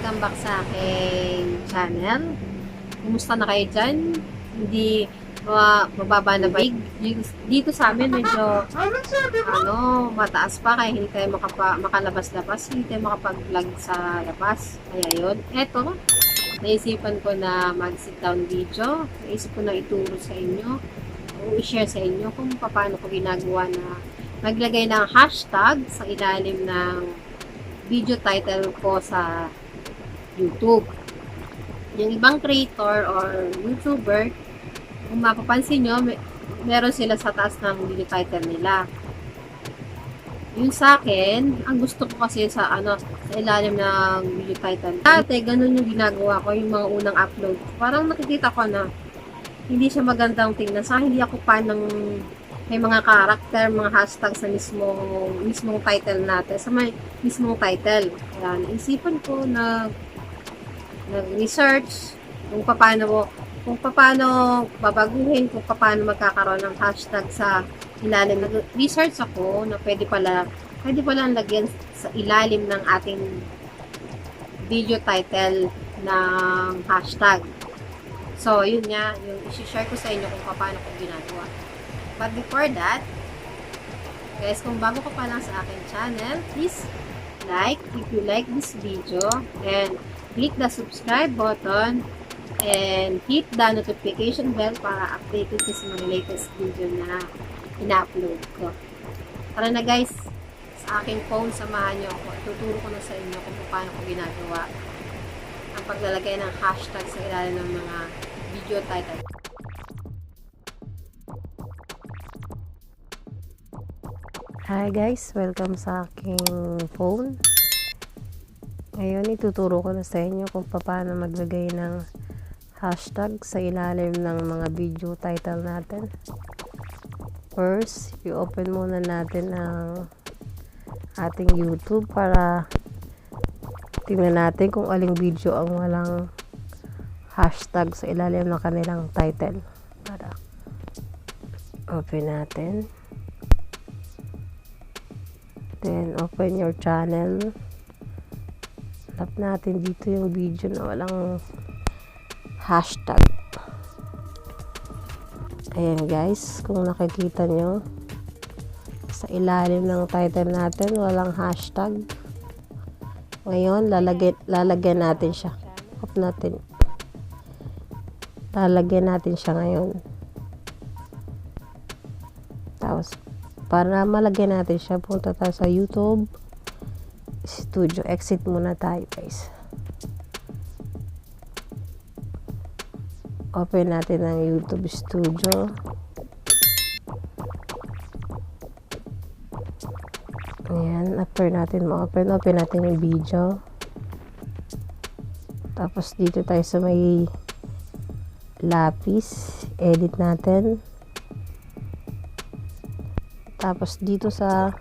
back sa aking channel. Kumusta na kayo dyan? Hindi uh, mababa na ba? Dito- Dito sa amin medyo ano, mataas pa kaya hindi tayo makapa, makalabas-labas, hindi tayo makapag-vlog sa labas. Kaya yun. Eto, naisipan ko na mag-sit down video. Naisip ko na ituro sa inyo o i-share sa inyo kung paano ko ginagawa na maglagay ng hashtag sa ilalim ng video title ko sa YouTube. Yung ibang creator or YouTuber, kung mapapansin nyo, may, meron sila sa taas ng video title nila. Yung sa akin, ang gusto ko kasi sa ano, sa ilalim ng video title. Dati, ganun yung ginagawa ko, yung mga unang upload. Parang nakikita ko na hindi siya magandang tingnan. Sa hindi ako fan ng may mga karakter, mga hashtags sa mismong, mismong title natin, sa may mismong title. Kaya naisipan ko na nag-research kung paano kung paano babaguhin, kung paano magkakaroon ng hashtag sa ilalim. Nag-research ako na pwede pala, pwede pala lagyan sa ilalim ng ating video title ng hashtag. So, yun nga, yung isi-share ko sa inyo kung paano ko ginagawa. But before that, guys, kung bago ka pa lang sa akin channel, please like if you like this video and click the subscribe button and hit the notification bell para updated ka sa mga latest video na ina-upload ko. Tara na guys, sa aking phone, samahan niyo ako. Tuturo ko na sa inyo kung paano ko ginagawa ang paglalagay ng hashtag sa ilalim ng mga video title. Hi guys, welcome sa aking phone. Ngayon ituturo ko na sa inyo kung paano maglagay ng hashtag sa ilalim ng mga video title natin. First, i-open muna natin ang ating YouTube para tingnan natin kung aling video ang walang hashtag sa ilalim ng kanilang title. Para open natin. Then, open your channel. Tap natin dito yung video na walang hashtag. Ayan guys, kung nakikita nyo, sa ilalim ng title natin, walang hashtag. Ngayon, lalagyan, lalagyan natin siya. Off natin. Lalagyan natin siya ngayon. Tapos, para malagyan natin siya, punta tayo sa YouTube Studio. Exit muna tayo, guys. Open natin ang YouTube Studio. Ayan, after natin ma-open, open natin yung video. Tapos dito tayo sa may lapis. Edit natin. Tapos dito sa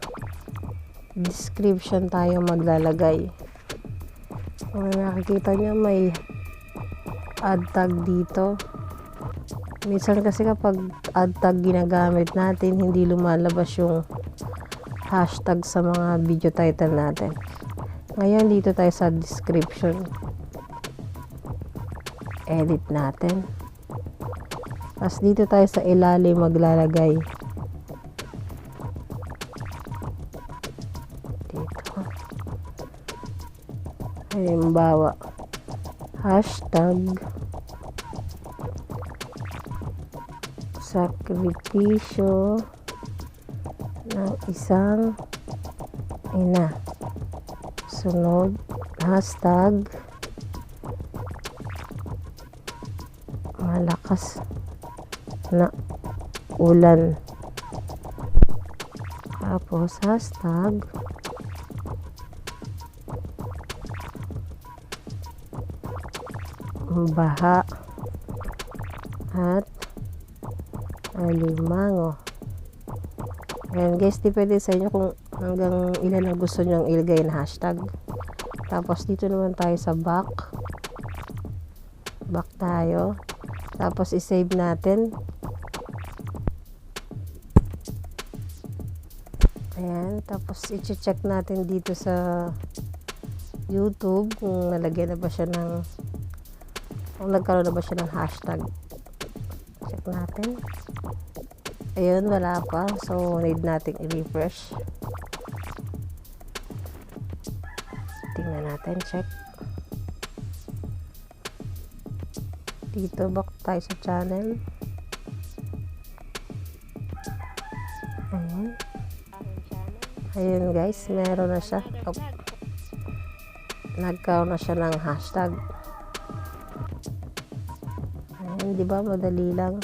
description tayo maglalagay. Kung nakikita nyo may add tag dito. Minsan kasi kapag add tag ginagamit natin, hindi lumalabas yung hashtag sa mga video title natin. Ngayon dito tayo sa description. Edit natin. Tapos dito tayo sa ilalim maglalagay. Halimbawa, hashtag sakripisyo ng isang ina. Sunod, hashtag malakas na ulan. Tapos, hashtag baha at alimango. Ayan guys, depende sa inyo kung hanggang ilan ang gusto nyo ilagay na hashtag. Tapos dito naman tayo sa back. Back tayo. Tapos isave natin. Ayan. Tapos i-check natin dito sa YouTube kung nalagyan na ba siya ng kung nagkaroon na ba siya ng hashtag. Check natin. Ayun, wala pa. So, need nating i-refresh. Tingnan natin, check. Dito, back tayo sa channel. Ayun. Ayun guys, meron na siya. Oh. Nagkaroon na siya ng hashtag. Ayun, di ba? Madali lang.